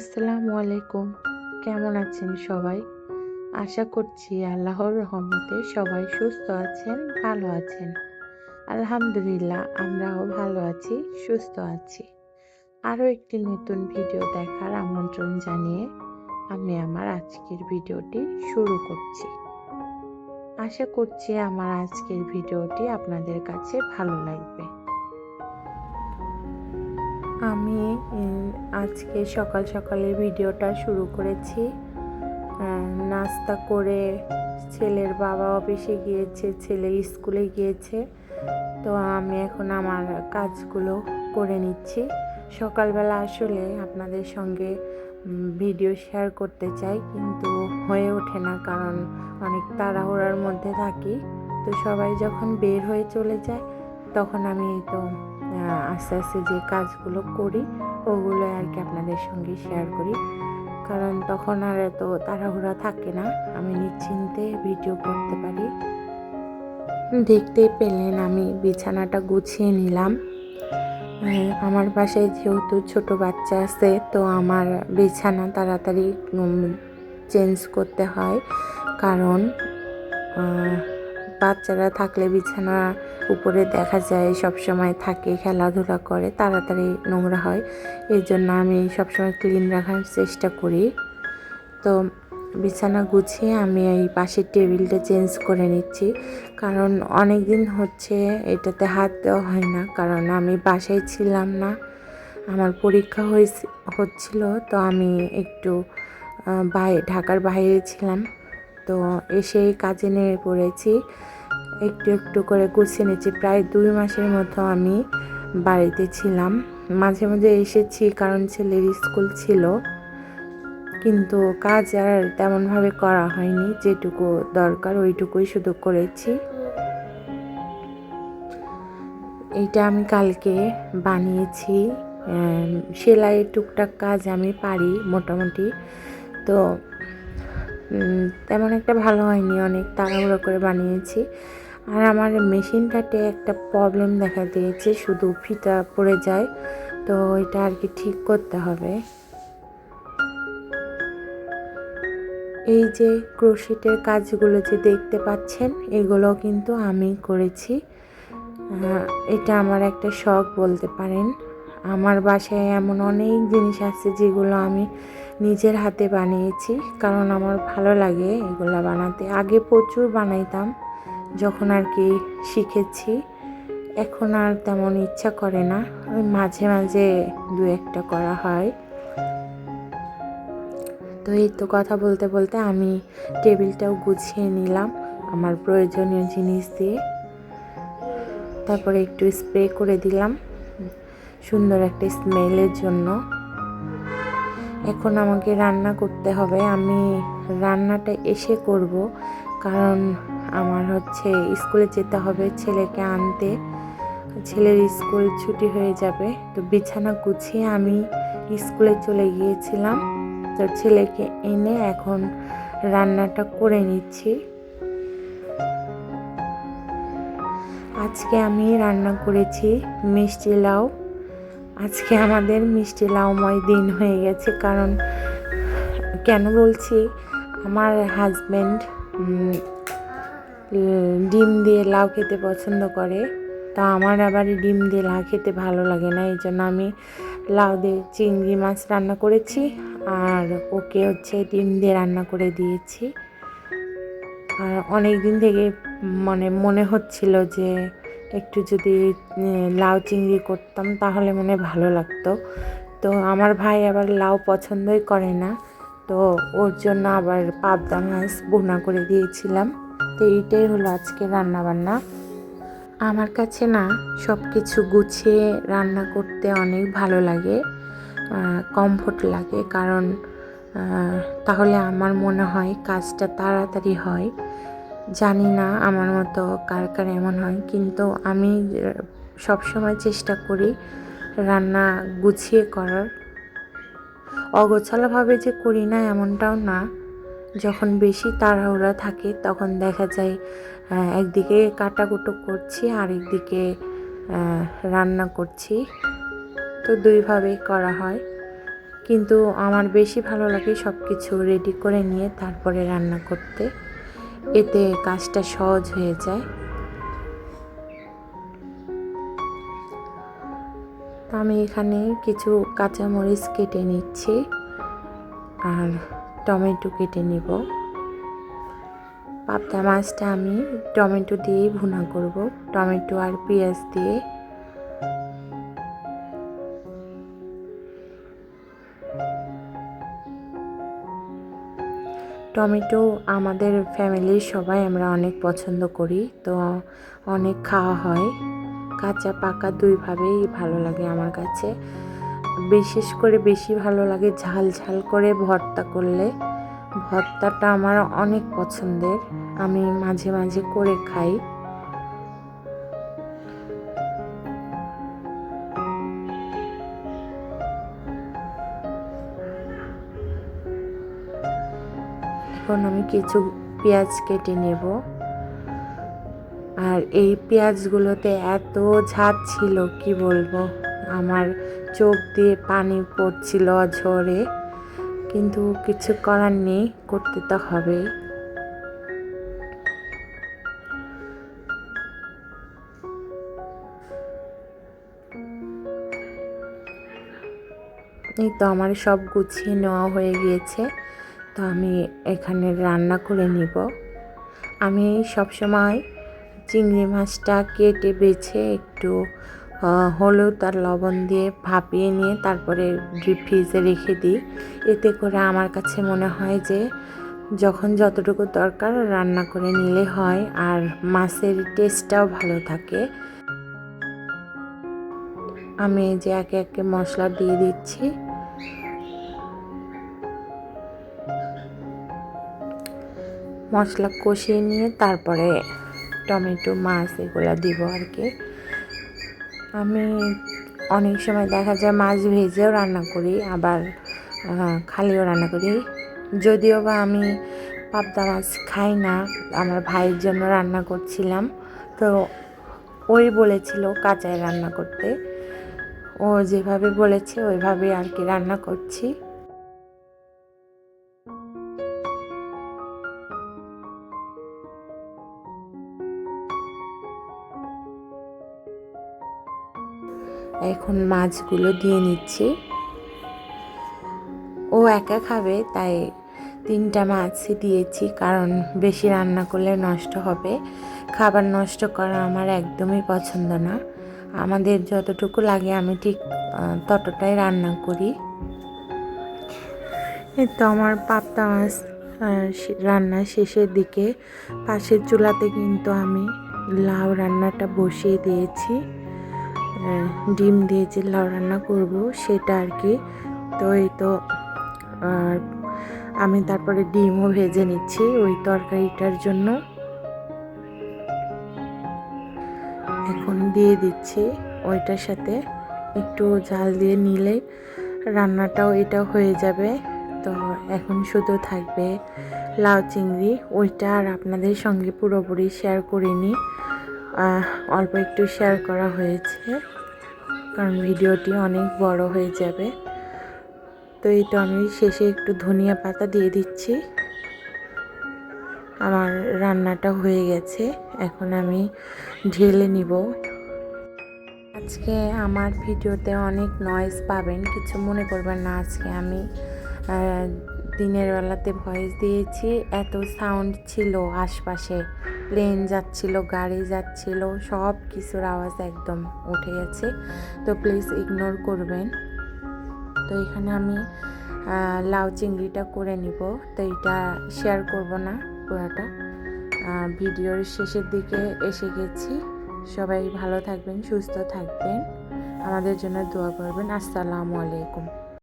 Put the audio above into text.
আসসালামু আলাইকুম। কেমন আছেন সবাই? আশা করছি আল্লাহর রহমতে সবাই সুস্থ আছেন, ভালো আছেন। আলহামদুলিল্লাহ, আমরাও ভালো আছি, সুস্থ আছি। আরও একটি নতুন ভিডিও দেখার আমন্ত্রণ জানিয়ে আমি আমার আজকের ভিডিওটি শুরু করছি। আশা করছি আমার আজকের ভিডিওটি আপনাদের কাছে ভালো লাগবে। আমি আজকে সকাল সকালে ভিডিওটা শুরু করেছি। নাস্তা করে ছেলের বাবা অফিসে গিয়েছে, ছেলে স্কুলে গিয়েছে। তো আমি এখন আমার কাজগুলো করে নিচ্ছি। সকালবেলা আসলে আপনাদের সঙ্গে ভিডিও শেয়ার করতে চাই, কিন্তু হয়ে ওঠে না, কারণ অনেক তাড়াহুড়ার মধ্যে থাকি। তো সবাই যখন বের হয়ে চলে যায়, তখন আমি তো আস্তে আস্তে যে কাজগুলো করি, ওগুলো আর কি আপনাদের সঙ্গে শেয়ার করি। কারণ তখন আর এত তাড়াহুড়া থাকে না, আমি নিশ্চিন্তে ভিডিও করতে পারি। দেখতে পেলেন, আমি বিছানাটা গুছিয়ে নিলাম। আমার বাসায় যেহেতু ছোট বাচ্চা আছে, তো আমার বিছানা তাড়াতাড়ি চেঞ্জ করতে হয়। কারণ বাচ্চারা থাকলে বিছানা উপরে দেখা যায় সব সময় থাকে, খেলাধুলা করে, তাড়াতাড়ি নোংরা হয়। এই জন্য আমি সবসময় ক্লিন রাখার চেষ্টা করি। তো বিছানা গুছিয়ে আমি এই পাশের টেবিলটা চেঞ্জ করে নিচ্ছি। কারণ অনেক দিন হচ্ছে এটাতে হাত দেওয়া হয় না, কারণ আমি বাসায় ছিলাম না। আমার পরীক্ষা হচ্ছিল, তো আমি একটু বাই ঢাকার বাইরে ছিলাম। তো এসেই কাজে নেমে পড়েছি। একটু একটু করে গুছিয়ে নিচ্ছি। প্রায় দুই মাসের মতো আমি বাড়িতে ছিলাম। মাঝে মাঝে এসেছি কারণ ছেলের স্কুল ছিল। কিন্তু কাজ আর তেমনভাবে করা হয়নি। যেটুকু দরকার ওইটুকুই শুধু করেছি। এইটা আমি কালকে বানিয়েছি। সেলাইয়ের টুকটাক কাজ আমি পারি মোটামুটি। তো তেমন একটা ভালো হয়নি, অনেক তাড়াহুড়ো করে বানিয়েছি। আর আমার মেশিনটাতে একটা প্রবলেম দেখা দিয়েছে, শুধু ফিতা পড়ে যায়, তো এটা আর কি ঠিক করতে হবে। এই যে ক্রোশিটের কাজগুলো যে দেখতে পাচ্ছেন, এগুলো কিন্তু আমি করেছি। এটা আমার একটা শখ বলতে পারেন। আমার বাসায় এমন অনেক জিনিস আছে যেগুলো আমি নিজের হাতে বানিয়েছি, কারণ আমার ভালো লাগে এগুলো বানাতে। আগে প্রচুর বানাইতাম, যখন আর কি শিখেছি, এখন আর তেমন ইচ্ছা করে না। ওই মাঝে মাঝে দু একটা করা হয়। তো এই তো কথা বলতে বলতে আমি টেবিলটাও গুছিয়ে নিলাম আমার প্রয়োজনীয় জিনিস দিয়ে। তারপরে একটু স্প্রে করে দিলাম। সুন্দর একটা স্মেলের জন্য। এখন আমাকে রান্না করতে হবে। আমি রান্নাটা এসে করব, কারণ আমার হচ্ছে স্কুলে যেতে হবে ছেলেকে আনতে। ছেলের স্কুল ছুটি হয়ে যাবে, তো বিছানা গুছিয়ে আমি স্কুলে চলে গিয়েছিলাম। তো ছেলেকে এনে এখন রান্নাটা করে নিচ্ছি। আজকে আমি রান্না করেছি মিষ্টি লাউ। আজকে আমাদের মিষ্টি লাউময় দিন হয়ে গেছে, কারণ কেন বলছি, আমার হাজব্যান্ড ডিম দিয়ে লাউ খেতে পছন্দ করে, তা আমার আবার ডিম দিয়ে লাউ খেতে ভালো লাগে না, এই জন্য আমি লাউ দিয়ে চিংড়ি মাছ রান্না করেছি, আর ওকে হচ্ছে ডিম দিয়ে রান্না করে দিয়েছি। আর অনেক দিন থেকে মানে মনে হচ্ছিল যে একটু যদি লাউ চিংড়ি করতাম তাহলে মনে ভালো লাগতো। তো আমার ভাই আবার লাউ পছন্দই করে না। তো ওর জন্য আবার পাবদা মাছ বোনা করে দিয়েছিলাম। তো এইটাই হলো আজকে রান্না বান্না আমার কাছে না সব কিছু গুছিয়ে রান্না করতে অনেক ভালো লাগে কমফোর্ট লাগে। কারণ তাহলে আমার মনে হয় কাজটা তাড়াতাড়ি হয়। জানি না আমার মতো কার কার এমন হয়, কিন্তু আমি সব সময় চেষ্টা করি রান্না গুছিয়ে করার। অগোছালোভাবে যে করি না এমনটাও না। যখন বেশি তাড়াহুড়া থাকে, তখন দেখা যায় একদিকে কাটাকুটো করছি আর একদিকে রান্না করছি। তো দুইভাবেই করা হয়। কিন্তু আমার বেশি ভালো লাগে সব কিছু রেডি করে নিয়ে তারপরে রান্না করতে। এতে কাজটা সহজ হয়ে যায়। আমি এখানে কিছু কাঁচামরিচ কেটে নিচ্ছি আর টমেটো কেটে নিব। পাবদা মাছটা আমি টমেটো দিয়েই ভুনা করব। টমেটো আর পেঁয়াজ দিয়ে টমেটো আমাদের ফ্যামিলির সবাই আমরা অনেক পছন্দ করি, তো অনেক খাওয়া হয়। কাঁচা পাকা দুইভাবেই ভালো লাগে আমার কাছে। বিশেষ করে বেশি ভালো লাগে ঝাল ঝাল করে ভর্তা করলে। ভর্তাটা আমার অনেক পছন্দের, আমি মাঝে মাঝে করে খাই। এখন আমি কিছু পেঁয়াজ কেটে নেব। আর এই পেঁয়াজগুলোতে এত ঝাঁজ ছিল, কি বলব? আমার চোখ দিয়ে পানি পড়ছিল ঝরে, কিন্তু কিছু করার নেই, করতে তো হবেই। এই তো আমার সব গুছিয়ে নেওয়া হয়ে গিয়েছে। তো আমি এখানে রান্না করে নিব। আমি সবসময় চিংড়ি মাছটা কেটে বেছে একটু হলুদ আর লবণ দিয়ে ভাপিয়ে নিয়ে তারপরে ডিপ ফ্রিজে রেখে দিই। এতে করে আমার কাছে মনে হয় যে যখন যতটুকু দরকার রান্না করে নিলে হয় আর মাছের টেস্টটাও ভালো থাকে। আমি যে একে একে মশলা দিয়ে দিচ্ছি। মশলা কষিয়ে নিয়ে তারপরে টমেটো, মাছ এগুলো দিব আর কি। আমি অনেক সময় দেখা যায় মাছ ভেজেও রান্না করি, আবার খালিও রান্না করি। যদিও বা আমি পাবদা মাছ খাই না, আমার ভাইয়ের জন্য রান্না করছিলাম। তো ওই বলেছিল কাঁচায় রান্না করতে। ও যেভাবে বলেছে ওইভাবে আর কি রান্না করছি। এখন মাছগুলো দিয়ে নিচ্ছি। ও একা খাবে, তাই তিনটা মাছই দিয়েছি, কারণ বেশি রান্না করলে নষ্ট হবে। খাবার নষ্ট করা আমার একদমই পছন্দ না। আমাদের যতটুকু লাগে আমি ঠিক ততটাই রান্না করি। তো আমার পাপ্তা মাছ রান্না শেষের দিকে। পাশের চুলাতে কিন্তু আমি লাউ রান্নাটা বসিয়ে দিয়েছি। ডিম দিয়ে যে লাউ রান্না করব সেটা আর কি। তো এই তো আমি তারপরে ডিমও ভেজে নিচ্ছি ওই তরকারিটার জন্য। এখন দিয়ে দিচ্ছি ওইটার সাথে। একটু জাল দিয়ে নিলে রান্নাটাও এটা হয়ে যাবে। তো এখন শুধু থাকবে লাউ চিংড়ি, ওইটা আর আপনাদের সঙ্গে পুরোপুরি শেয়ার করিনি। অল্প একটু শেয়ার করা হয়েছে, কারণ ভিডিওটি অনেক বড় হয়ে যাবে। তো এইটা আমি শেষে একটু ধনিয়া পাতা দিয়ে দিচ্ছি। আমার রান্নাটা হয়ে গেছে, এখন আমি ঢেলে নিব। আজকে আমার ভিডিওতে অনেক নয়েজ পাবেন, কিছু মনে করবেন না, আজকে আমি দিনের বেলাতে ভয়েস দিয়েছি, এত সাউন্ড ছিল আশপাশে। প্লেন যাচ্ছিল, গাড়ি যাচ্ছিল সব কিছুর আওয়াজ একদম উঠে গেছে। তো প্লিজ ইগনোর করবেন। তো এখানে আমি লাউ চিংড়িটা করে নিব। তো এটা শেয়ার করব না পুরাটা। ভিডিওর শেষের দিকে এসে গেছি। সবাই ভালো থাকবেন, সুস্থ থাকবেন। আমাদের জন্য দোয়া করবেন। আসসালামু আলাইকুম।